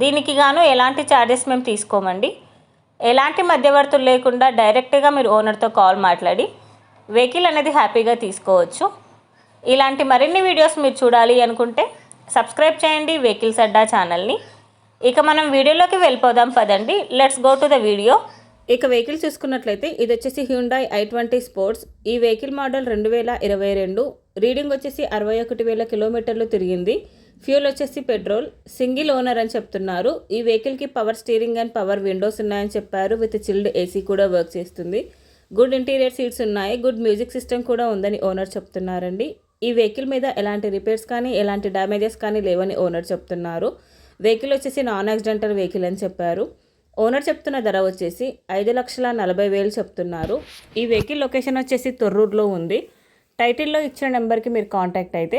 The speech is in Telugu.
దీనికి గాను ఎలాంటి ఛార్జెస్ మేము తీసుకోమండి. ఎలాంటి మధ్యవర్తులు లేకుండా డైరెక్ట్గా మీరు ఓనర్తో కాల్ మాట్లాడి వెహికల్ అనేది హ్యాపీగా తీసుకోవచ్చు. ఇలాంటి మరిన్ని వీడియోస్ మీరు చూడాలి అనుకుంటే సబ్స్క్రైబ్ చేయండి వెహికల్స్ అడ్డా ఛానల్ని ఇక మనం వీడియోలోకి వెళ్ళిపోదాం పదండి. Let's go to the video ఇక వెహికల్ చూసుకున్నట్లయితే ఇది వచ్చేసి హ్యూండాయ్ ఐ ట్వంటీ స్పోర్ట్స్ ఈ వెహికల్ మోడల్ రెండు వేల ఇరవై రెండు. రీడింగ్ వచ్చేసి అరవై ఒకటి వేల కిలోమీటర్లు తిరిగింది. ఫ్యూల్ వచ్చేసి పెట్రోల్ సింగిల్ ఓనర్ అని చెప్తున్నారు. ఈ వెహికల్కి power steering and power windows ఉన్నాయని చెప్పారు. విత్ చిల్డ్ ఏసీ కూడా వర్క్ చేస్తుంది. గుడ్ ఇంటీరియర్ సీట్స్ ఉన్నాయి. గుడ్ మ్యూజిక్ సిస్టమ్ కూడా ఉందని ఓనర్ చెప్తున్నారండి. ఈ వెహికల్ మీద ఎలాంటి రిపేర్స్ కానీ ఎలాంటి డ్యామేజెస్ కానీ లేవని ఓనర్ చెప్తున్నారు. వెహికల్ వచ్చేసి నాన్ యాక్సిడెంటల్ వెహికల్ అని చెప్పారు. ఓనర్ చెప్తున్న ధర వచ్చేసి ఐదు లక్షల నలభై వేలు చెప్తున్నారు. ఈ వెహికల్ లొకేషన్ వచ్చేసి తొర్రూరులో ఉంది. టైటిల్లో ఇచ్చిన నెంబర్కి మీరు కాంటాక్ట్ అయితే